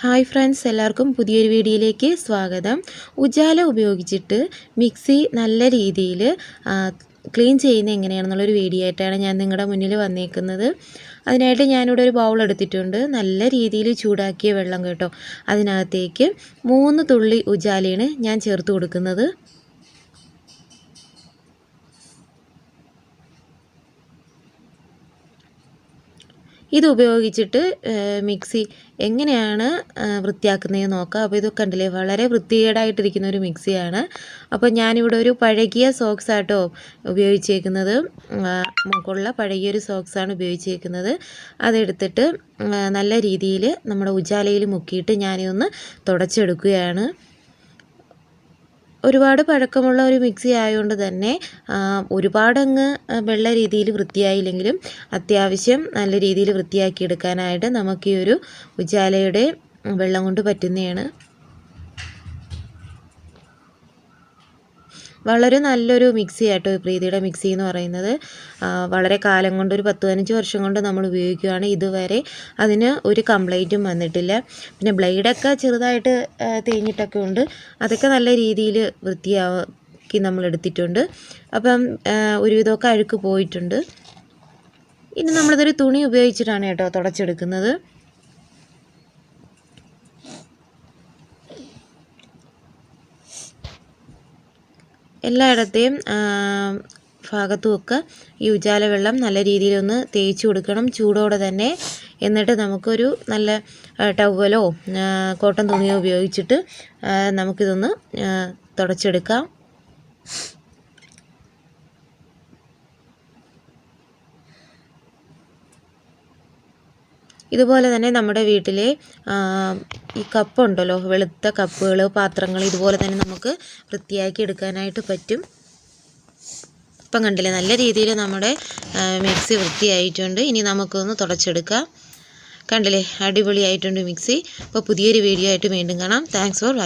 Hi friends എല്ലാവർക്കും പുതിയൊരു വീഡിയോയിലേക്ക് സ്വാഗതം. ഉജാല ഉപയോഗിച്ചിട്ട് മിക്സി നല്ല രീതിയിൽ ക്ലീൻ ചെയ്യുന്നത് എങ്ങനെയാണെന്നുള്ളൊരു വീഡിയോ ആയിട്ടാണ് ഞാൻ നിങ്ങളുടെ മുന്നിൽ വന്നേക്കുന്നത്. അതിനായിട്ട് ഞാനിവിടെ ഒരു ബൗൾ എടുത്തിട്ടുണ്ട്. നല്ല രീതിയിൽ ചൂടാക്കിയ വെള്ളം കേട്ടോ. അതിനകത്തേക്ക് മൂന്ന് തുള്ളി ഉജാലയാണ് ഞാൻ ചേർത്ത് കൊടുക്കുന്നത്. ഇത് ഉപയോഗിച്ചിട്ട് മിക്സി എങ്ങനെയാണ് വൃത്തിയാക്കുന്നതെന്ന് നോക്കാം. അപ്പോൾ ഇത് കണ്ടില്ലേ വളരെ വൃത്തികേടായിട്ടിരിക്കുന്ന ഒരു മിക്സിയാണ്. അപ്പോൾ ഞാനിവിടെ ഒരു പഴകിയ സോക്സ് ആട്ടോ ഉപയോഗിച്ചേക്കുന്നത്. മുകളിലെ പഴകിയൊരു സോക്സാണ് ഉപയോഗിച്ചേക്കുന്നത്. അതെടുത്തിട്ട് നല്ല രീതിയിൽ നമ്മുടെ ഉജാലയിൽ മുക്കിയിട്ട് ഞാനിതൊന്ന് തുടച്ചെടുക്കുകയാണ്. ഒരുപാട് പഴക്കമുള്ള ഒരു മിക്സി ആയതുകൊണ്ട് തന്നെ ഒരുപാടങ്ങ് വെള്ള രീതിയിൽ വൃത്തിയായില്ലെങ്കിലും അത്യാവശ്യം നല്ല രീതിയിൽ വൃത്തിയാക്കി എടുക്കാനായിട്ട് നമുക്ക് ഈ ഒരു ഉജാലയുടെ വെള്ളം കൊണ്ട് പറ്റുന്നതാണ്. വളരെ നല്ലൊരു മിക്സി ആട്ടോ പ്രീതിയുടെ മിക്സി എന്ന് പറയുന്നത്. വളരെ കാലം കൊണ്ട് ഒരു പത്ത് പതിനഞ്ച് വർഷം കൊണ്ട് നമ്മൾ ഉപയോഗിക്കുകയാണ് ഇതുവരെ. അതിന് ഒരു കംപ്ലൈന്റും വന്നിട്ടില്ല. പിന്നെ ബ്ലേഡൊക്കെ ചെറുതായിട്ട് തേഞ്ഞിട്ടൊക്കെ ഉണ്ട്. അതൊക്കെ നല്ല രീതിയിൽ വൃത്തിയാക്കി നമ്മൾ എടുത്തിട്ടുണ്ട്. അപ്പം ഒരുവിധമൊക്കെ അഴുക്ക് പോയിട്ടുണ്ട്. ഇനി നമ്മളിതൊരു തുണി ഉപയോഗിച്ചിട്ടാണ് കേട്ടോ തുടച്ചെടുക്കുന്നത്. എല്ലായിടത്തെയും ഭാഗത്തുമൊക്കെ ഈ ഉജാല വെള്ളം നല്ല രീതിയിലൊന്ന് തേച്ച് കൊടുക്കണം ചൂടോടെ തന്നെ. എന്നിട്ട് നമുക്കൊരു നല്ല ടവലോ കോട്ടൺ തുണിയോ ഉപയോഗിച്ചിട്ട് നമുക്കിതൊന്ന് തുടച്ചെടുക്കാം. ഇതുപോലെ തന്നെ നമ്മുടെ വീട്ടിലെ ഈ കപ്പുണ്ടല്ലോ വെളുത്ത കപ്പുകൾ പാത്രങ്ങൾ ഇതുപോലെ തന്നെ നമുക്ക് വൃത്തിയാക്കി എടുക്കാനായിട്ട് പറ്റും. ഇപ്പം കണ്ടില്ലേ നല്ല രീതിയിൽ നമ്മുടെ മിക്സി വൃത്തിയായിട്ടുണ്ട്. ഇനി നമുക്കൊന്ന് തുടച്ചെടുക്കാം. കണ്ടില്ലേ അടിപൊളിയായിട്ടുണ്ട് മിക്സി. അപ്പോൾ പുതിയൊരു വീഡിയോ ആയിട്ട് വീണ്ടും കാണാം. Thanks for watching